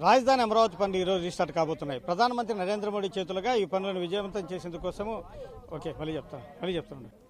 రాజధాని అమరావతి పనులు ఈరోజు రీస్టార్ట్ కాబోతున్నాయి. ప్రధానమంత్రి నరేంద్ర మోడీ చేతులుగా ఈ పనులను విజయవంతం చేసేందుకోసము ఓకే మళ్ళీ చెప్తాను. మళ్ళీ చెప్తాను.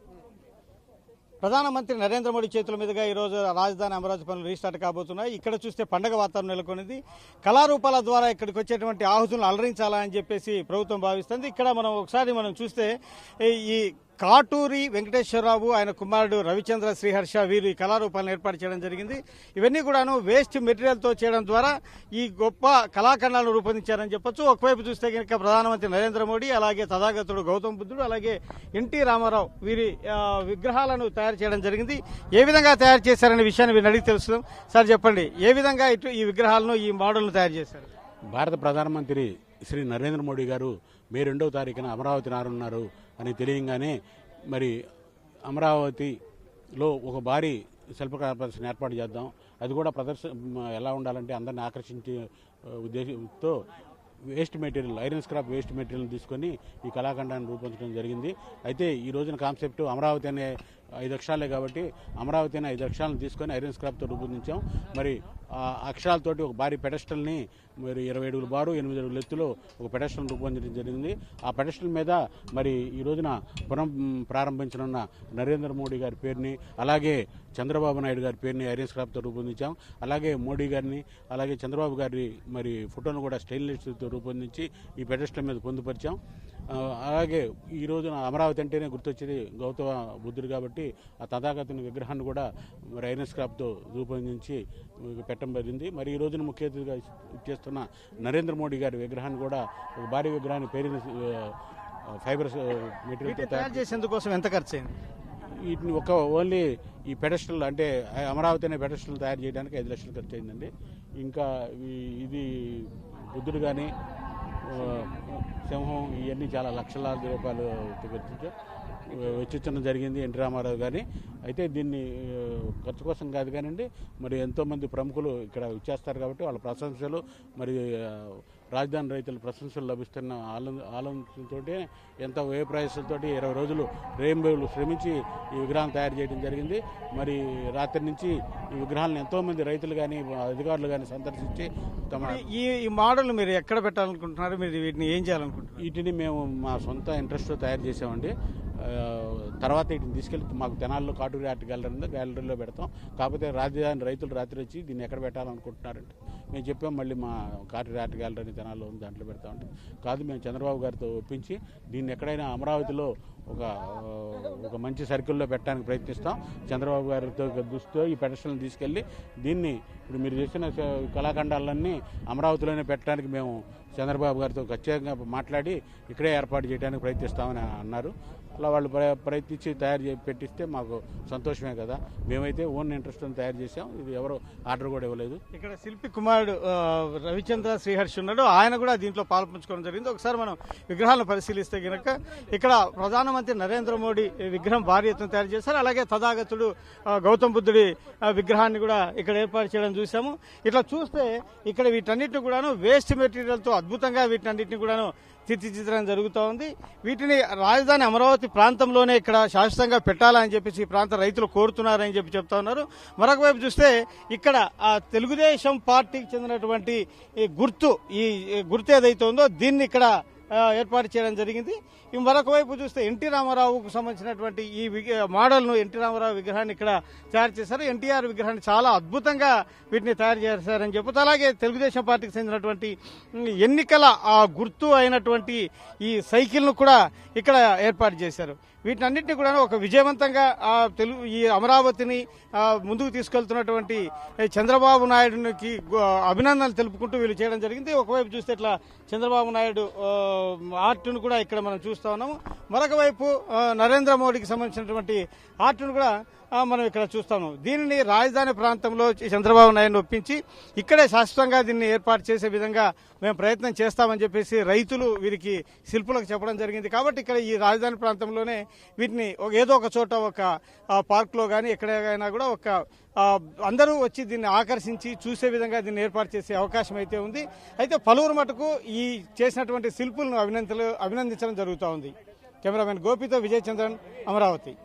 ప్రధానమంత్రి నరేంద్ర మోడీ చేతుల మీదుగా ఈరోజు రాజధాని అమరావతి పనులు రీస్టార్ట్ కాబోతున్నాయి. ఇక్కడ చూస్తే పండగ వాతావరణం నెలకొనింది కళారూపాల ద్వారా ఇక్కడికి వచ్చేటువంటి ఆహుతులను అలరించాలని చెప్పేసి ప్రభుత్వం భావిస్తుంది. ఇక్కడ మనం ఒకసారి మనం చూస్తే ఈ- ఈ కాటూరి వెంకటేశ్వరరావు ఆయన కుమారుడు రవిచంద్ర శ్రీహర్ష వీరు ఈ కళారూపాలను ఏర్పాటు చేయడం జరిగింది. ఇవన్నీ కూడాను వేస్ట్ మెటీరియల్తో చేయడం ద్వారా ఈ గొప్ప కళాఖండాలను రూపొందించారని చెప్పొచ్చు. ఒకవైపు చూస్తే కనుక ప్రధానమంత్రి నరేంద్ర మోడీ అలాగే తథాగతుడు గౌతమ్ బుద్ధుడు అలాగే ఎన్టీ రామారావు వీరి విగ్రహాలను తయారు చేయడం జరిగింది. ఏ విధంగా తయారు చేశారనే విషయాన్ని వీరిని అడిగి తెలుసుదాం సార్ చెప్పండి. ఏ విధంగా ఇటు ఈ విగ్రహాలను ఈ మోడల్ను తయారు చేశారు? భారత ప్రధానమంత్రి శ్రీ నరేంద్ర మోడీ గారు మే రెండవ తారీఖున అమరావతి రానున్నారు అని తెలియంగానే మరి అమరావతిలో ఒక భారీ శిల్ప ప్రదర్శన ఏర్పాటు చేద్దాం. అది కూడా ప్రదర్శన ఎలా ఉండాలంటే అందరిని ఆకర్షించే ఉద్దేశంతో waste material iron scrap waste material తీసుకొని ఈ కళాఖండాన్ని రూపొందించడం జరిగింది. అయితే ఈ రోజున కాన్సెప్ట్ అమరావతి అనే ఐదు అక్షరాలే కాబట్టి అమరావతి అనే ఐదు అక్షరాలను తీసుకొని ఐరన్ స్క్రాప్తో రూపొందించాం. మరి అక్షరాలతోటి ఒక భారీ పెడస్టల్ని మరి ఇరవై అడుగుల బారు ఎనిమిది అడుగుల ఎత్తులో ఒక పెడస్టల్ రూపొందించడం జరిగింది. ఆ పెడస్టల్ మీద మరి ఈ రోజున పునః ప్రారంభించనున్న నరేంద్ర మోడీ గారి పేరుని అలాగే చంద్రబాబు నాయుడు గారి పేరుని ఐరన్స్ క్రాఫ్ట్తో రూపొందించాం. అలాగే మోడీ గారిని అలాగే చంద్రబాబు గారి మరి ఫోటోను కూడా స్టెయిన్లెస్ రూపొందించి ఈ పెడస్టల్ మీద పొందుపరిచాం. అలాగే ఈ రోజున అమరావతి అంటేనే గుర్తొచ్చేది గౌతమ బుద్ధుడు కాబట్టి ఆ తథాగతుని విగ్రహాన్ని కూడా మరి ఐరన్స్ క్రాఫ్ట్తో రూపొందించి పెట్టడం జరిగింది. మరి ఈ రోజున ముఖ్య అతిథిగా చేస్తున్న నరేంద్ర మోడీ గారి విగ్రహాన్ని కూడా ఒక భారీ విగ్రహాన్ని పేరిన ఫైబర్ మెటీరియల్తో వీటిని తయారు చేసేందుకోసం ఎంత ఖర్చు అయింది వీటిని ఒక ఓన్లీ ఈ పెడస్టల్ అంటే అమరావతి అనే పెడస్టల్ తయారు చేయడానికి ఐదు లక్షలు ఖర్చు అయిందండి ఇంకా ఇది బుద్ధుడు కానీ సింహం ఇవన్నీ చాలా లక్షలాది రూపాయలు వెచ్చించ వెచ్చించడం జరిగింది ఎన్టీ రామారావు గారిని. అయితే దీన్ని ఖర్చు కోసం కాదు కానివ్వండి మరి ఎంతోమంది ప్రముఖులు ఇక్కడ ఇచ్చేస్తారు కాబట్టి వాళ్ళ ప్రశంసలు మరి రాజధాని రైతుల ప్రశంసలు లభిస్తున్న ఆలోచనతో ఎంత వ్యయ ప్రయాసాలతోటి ఇరవై రోజులు రేంబోలు శ్రమించి ఈ విగ్రహం తయారు చేయడం జరిగింది. మరి రాత్రి నుంచి ఈ విగ్రహాలను ఎంతోమంది రైతులు కానీ అధికారులు కానీ సందర్శించి తమ ఈ ఈ మోడల్ మీరు ఎక్కడ పెట్టాలనుకుంటున్నారు? మీరు వీటిని ఏం చేయాలనుకుంటున్నారు? వీటిని మేము మా సొంత ఇంట్రెస్ట్తో తయారు చేసామండి తర్వాత వీటిని తీసుకెళ్ళి మాకు తెనాల్లో కాటూరి ఆర్ట్ గ్యాలరీ గ్యాలరీలో పెడతాం. కాకపోతే రాజధాని రైతులు రాత్రి వచ్చి దీన్ని ఎక్కడ పెట్టాలనుకుంటున్నారంటే. మేము చెప్పాం మళ్ళీ మా కాటూరి ఆర్ట్ గ్యాలరీ తెనాల్లో ఉంది దాంట్లో పెడతామంటే. కాదు మేము చంద్రబాబు గారితో ఒప్పించి దీన్ని ఎక్కడైనా అమరావతిలో ఒక ఒక మంచి సర్కిల్లో పెట్టడానికి ప్రయత్నిస్తాం. చంద్రబాబు గారితో దృష్టితో ఈ పెడస్టల్ని తీసుకెళ్ళి దీన్ని ఇప్పుడు మీరు చేసిన కళాఖండాలన్నీ అమరావతిలోనే పెట్టడానికి మేము చంద్రబాబు గారితో ఖచ్చితంగా మాట్లాడి ఇక్కడే ఏర్పాటు చేయడానికి ప్రయత్నిస్తామని అన్నారు. అలా వాళ్ళు ప్ర- ప్రయత్నించి తయారు చేసి పెట్టిస్తే మాకు సంతోషమే కదా. మేమైతే ఓన్ ఇంట్రెస్ట్ తయారు చేసాం ఇది ఎవరు ఆర్డర్ కూడా ఇవ్వలేదు. ఇక్కడ శిల్పి కుమారుడు రవిచంద్ర శ్రీహర్ష్ ఉన్నాడు. ఆయన కూడా దీంట్లో పాల్పంచుకోవడం జరిగింది. ఒకసారి మనం విగ్రహాలను పరిశీలిస్తే కనుక ఇక్కడ ప్రధానమంత్రి నరేంద్ర మోడీ విగ్రహం భారీ ఎత్తున తయారు చేశారు. అలాగే తథాగతుడు గౌతమ్ బుద్ధుడి విగ్రహాన్ని కూడా ఇక్కడ ఏర్పాటు చేయడం చూసాము ఇట్లా చూస్తే ఇక్కడ వీటన్నిటిని కూడాను వేస్ట్ మెటీరియల్తో అద్భుతంగా వీటన్నిటిని కూడాను తీర్చిదిద్దడం జరుగుతూ ఉంది. వీటిని రాజధాని అమరావతి ప్రాంతంలోనే ఇక్కడ శాశ్వతంగా పెట్టాలని చెప్పేసి ఈ ప్రాంత రైతులు కోరుతున్నారని చెప్పి చెప్తా ఉన్నారు. మరొక వైపు చూస్తే ఇక్కడ ఆ తెలుగుదేశం పార్టీకి చెందినటువంటి గుర్తు ఈ గుర్తు ఏదైతే ఉందో దీన్ని ఇక్కడ ఏర్పాటు చేయడం జరిగింది. ఈ మరొక వైపు చూస్తే ఎన్టీ రామారావుకు సంబంధించినటువంటి ఈ మోడల్ను ఎన్టీ రామారావు విగ్రహాన్ని ఇక్కడ తయారు చేశారు. ఎన్టీఆర్ విగ్రహాన్ని చాలా అద్భుతంగా వీటిని తయారు చేశారని చెప్పొచ్చు అలాగే తెలుగుదేశం పార్టీకి చెందినటువంటి ఎన్నికల ఆ గుర్తు అయినటువంటి ఈ సైకిల్ను కూడా ఇక్కడ ఏర్పాటు చేశారు. వీటినన్నింటినీ కూడా ఒక విజయవంతంగా తెలుగు ఈ అమరావతిని ముందుకు తీసుకెళ్తున్నటువంటి చంద్రబాబు నాయుడుకి అభినందనలు తెలుపుకుంటూ వీళ్ళు చేయడం జరిగింది. ఒకవైపు చూస్తే ఇట్లా చంద్రబాబు నాయుడు ఆర్టును ఆర్ట్ను కూడా ఇక్కడ మనం చూస్తా ఉన్నాము. మరొక వైపు నరేంద్ర మోడీకి సంబంధించినటువంటి ఆర్ట్ను కూడా మనం ఇక్కడ చూస్తాము. దీనిని రాజధాని ప్రాంతంలో చంద్రబాబు నాయుడు ఒప్పించి ఇక్కడే శాశ్వతంగా దీన్ని ఏర్పాటు చేసే విధంగా మేము ప్రయత్నం చేస్తామని చెప్పేసి రైతులు వీరికి శిల్పులకు చెప్పడం జరిగింది. కాబట్టి ఇక్కడ ఈ రాజధాని ప్రాంతంలోనే వీటిని ఒక- ఏదో ఒక చోట ఒక పార్క్లో కానీ ఎక్కడైనా కూడా ఒక అందరూ వచ్చి దీన్ని ఆకర్షించి చూసే విధంగా దీన్ని ఏర్పాటు చేసే అవకాశం అయితే ఉంది. అయితే పలువురు మటుకు ఈ చేసినటువంటి శిల్పులను అభినందనలు అభినందించడం జరుగుతూ ఉంది. కెమెరామెన్ గోపితో విజయచంద్రన్ అమరావతి.